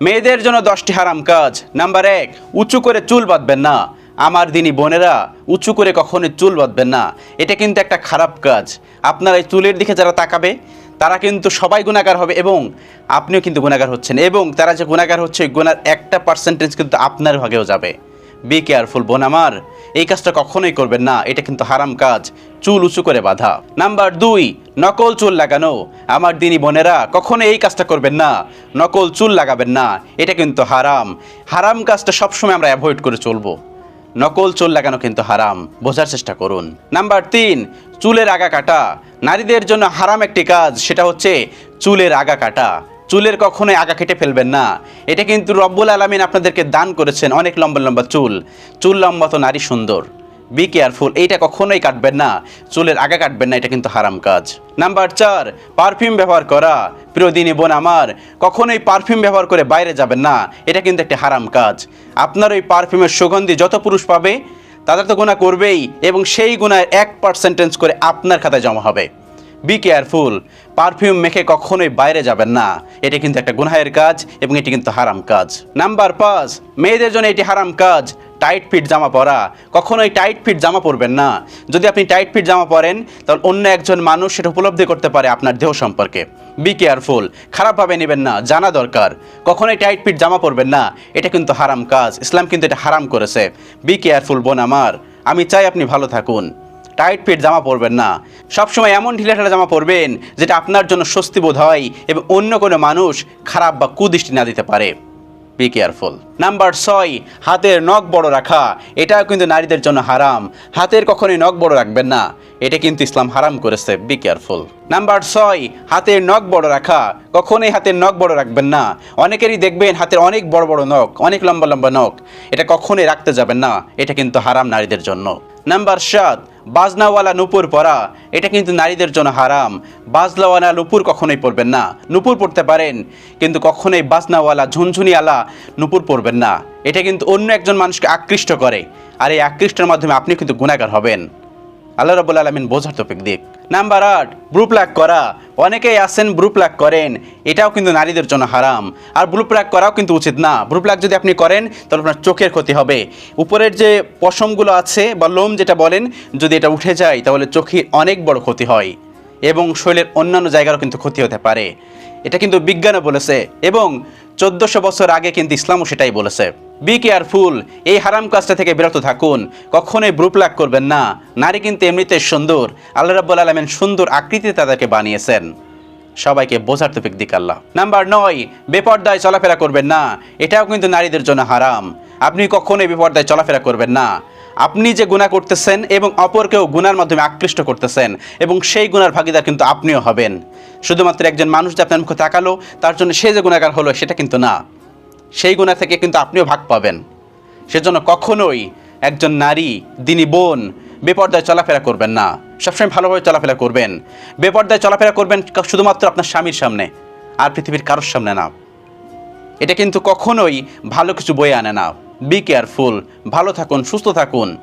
মেয়েদের জন্য দশটি হারাম কাজ। নাম্বার এক, উঁচু করে চুল বাঁধবেন না। আমার দিনী বোনেরা, উঁচু করে কখনোই চুল বাঁধবেন না। এটা কিন্তু একটা খারাপ কাজ। আপনার এই চুলের দিকে যারা তাকাবে, তারা কিন্তু সবাই গুণাগার হবে এবং আপনিও কিন্তু গুণাগার হচ্ছেন এবং তারা যে গুণাগার হচ্ছে, গুণার একটা পার্সেন্টেজ কিন্তু আপনার ভাগেও যাবে। বি কেয়ারফুল বোন আমার, এই কাজটা কখনোই করবেন না। এটা কিন্তু হারাম কাজ। চুল উঁচু করে বাঁধা। নাম্বার দুই নকল চুল লাগানো। আমার দিনী বোনেরা, কখনো এই কাজটা করবেন না। নকল চুল লাগাবেন না, এটা কিন্তু হারাম। হারাম কাজটা সবসময় আমরা অ্যাভয়েড করে চলবো। নকল চুল লাগানো কিন্তু হারাম, বোঝার চেষ্টা করুন। নাম্বার তিন, চুলের আগা কাটা। নারীদের জন্য হারাম একটি কাজ, সেটা হচ্ছে চুলের আগা কাটা। চুলের কখনোই আগা কেটে ফেলবেন না। এটা কিন্তু রব্বুল আলমিন আপনাদেরকে দান করেছেন অনেক লম্বা লম্বা চুল। চুল লম্বা তো নারী সুন্দর। বি কেয়ারফুল এইটা কখনোই কাটবেন না। চুলের আগে কাটবেন না, এটা কিন্তু হারাম কাজ। নাম্বার চার পারফিউম ব্যবহার করা। প্রিয় দিনী বোন আমার, কখনোই পারফিউম ব্যবহার করে বাইরে যাবেন না, এটা কিন্তু একটি হারাম কাজ। আপনার ওই পারফিউমের সুগন্ধি যত পুরুষ পাবে, তাদের তো গুণা করবেই, এবং সেই গুণায় এক পার্সেন্টেজ করে আপনার খাতায় জমা হবে। বি কেয়ারফুল পারফিউম মেখে কখনোই বাইরে যাবেন না, এটি কিন্তু একটা গুনাহের কাজ, এবং এটি কিন্তু হারাম কাজ। নাম্বার পাঁচ, মেয়েদের জন্য এটি হারাম কাজ। টাইট ফিট জামা পরা। কখনোই টাইট ফিট জামা পরবেন না। যদি আপনি টাইট ফিট জামা পরেন, তাহলে অন্য একজন মানুষ সেটা উপলব্ধি করতে পারে আপনার দেহ সম্পর্কে। বি কেয়ারফুল খারাপভাবে নেবেন না, জানা দরকার। কখনোই টাইট ফিট জামা পরবেন না, এটা কিন্তু হারাম কাজ। ইসলাম কিন্তু এটা হারাম করেছে। বি কেয়ারফুল বোন আমার। আমি চাই আপনি ভালো থাকুন। টাইট ফিট জামা পরবেন না। সবসময় এমন ঢিলা ঢালা জামা পরবেন, যেটা আপনার জন্য স্বস্তি বোধ হয় এবং অন্য কোনো মানুষ খারাপ বা কুদৃষ্টি না দিতে পারে। বি কেয়ারফুল নাম্বার ছয়, হাতের নখ বড় রাখা। এটাও কিন্তু নারীদের জন্য হারাম। হাতের কখনোই নখ বড় রাখবেন না। এটা কিন্তু ইসলাম হারাম করেছে। বি কেয়ারফুল নাম্বার ছয়, হাতের নখ বড় রাখা। কখনোই হাতের নখ বড় রাখবেন না। অনেকেরই দেখবেন হাতের অনেক বড় বড় নখ, অনেক লম্বা লম্বা নখ। এটা কখনোই রাখতে যাবেন না। এটা কিন্তু হারাম নারীদের জন্য। নাম্বার সাত বাজনাওয়ালা নুপুর পরা, এটা কিন্তু নারীদের জন্য হারাম। বাজলাওয়ালা নুপুর কখনোই পরবেন না। নুপুর পরতে পারেন, কিন্তু কখনোই বাজনাওয়ালা ঝুনঝুনিওয়ালা নুপুর পরবেন না। এটা কিন্তু অন্য একজন মানুষকে আকৃষ্ট করে। আর এই আকৃষ্টের মাধ্যমে আপনি কিন্তু গুণাগার হবেন। আল্লাহ রবুল আলমিন বোঝার টপিক দিক। নাম্বার আট ব্রু প্লাক করা। অনেকেই আসেন ব্রু প্লাক করেন, এটাও কিন্তু নারীদের জন্য হারাম। আর ব্রু প্লাক করাও কিন্তু উচিত না। ব্রু প্লাক যদি আপনি করেন, তাহলে আপনার চোখের ক্ষতি হবে। উপরের যে পশমগুলো আছে বা লোম যেটা বলেন, যদি এটা উঠে যায়, তাহলে চোখে অনেক বড় ক্ষতি হয়। এবং শরীরের অন্যান্য জায়গারও কিন্তু ক্ষতি হতে পারে। এটা কিন্তু বিজ্ঞানও বলেছে এবং চোদ্দোশো বছর আগে কিন্তু ইসলামও সেটাই বলেছে। বি কেয়ারফুল এই হারাম কাজটা থেকে বিরত থাকুন, কখনোই ব্রুপ্লাক করবেন না। নারী কিন্তু এমনিতে সুন্দর, আল্লাহ রাব্বুল আলমেন সুন্দর আকৃতিতে তাদেরকে বানিয়েছেন। সবাইকে বোঝার তফিক দিক আল্লাহ। নাম্বার নয়, বেপর্দায় চলাফেরা করবেন না, এটাও কিন্তু নারীদের জন্য হারাম। আপনি কখনোই বেপর্দায় চলাফেরা করবেন না। আপনি যে গুণা করতেছেন এবং অপরকেও গুনার মাধ্যমে আকৃষ্ট করতেছেন এবং সেই গুনার ভাগিদার কিন্তু আপনিও হবেন। শুধুমাত্র একজন মানুষ যে আপনার মুখে তাকালো, তার জন্য সে যে গুণাগার হলো সেটা কিন্তু না। সেই গুণা থেকে কিন্তু আপনিও ভাগ পাবেন। সেজন্য কখনোই একজন নারী, দিনী বোন বেপর্দায় চলাফেরা করবেন না। সবসময় ভালোভাবে চলাফেরা করবেন। বেপর্দায় চলাফেরা করবেন শুধুমাত্র আপনার স্বামীর সামনে, আর পৃথিবীর কারোর সামনে না। এটা কিন্তু কখনোই ভালো কিছু বয়ে আনে না। বি কেয়ারফুল ভালো থাকুন, সুস্থ থাকুন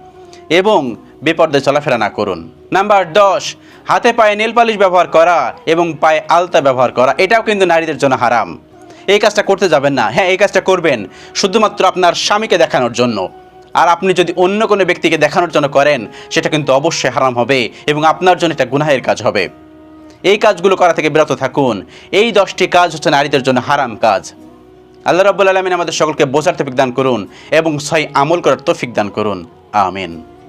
এবং বেপর্দায় চলাফেরা না করুন। নাম্বার দশ, হাতে পায়ে নেল পালিশ ব্যবহার করা এবং পায়ে আলতা ব্যবহার করা, এটাও কিন্তু নারীদের জন্য হারাম। এই কাজটা করতে যাবেন না। হ্যাঁ এই কাজটা করবেন, শুধুমাত্র আপনার স্বামীকে দেখানোর জন্য। আর আপনি যদি অন্য কোনো ব্যক্তিকে দেখানোর জন্য করেন, সেটা কিন্তু অবশ্যই হারাম হবে এবং আপনার জন্য এটা গুনাহের কাজ হবে। এই কাজগুলো করা থেকে বিরত থাকুন। এই দশটি কাজ হচ্ছে নারীদের জন্য হারাম কাজ। আল্লাহ রাবুল আলমিন আমাদের সকলকে বোঝার তফিক দান করুন এবং সই আমল করার তফিক দান করুন। আমিন।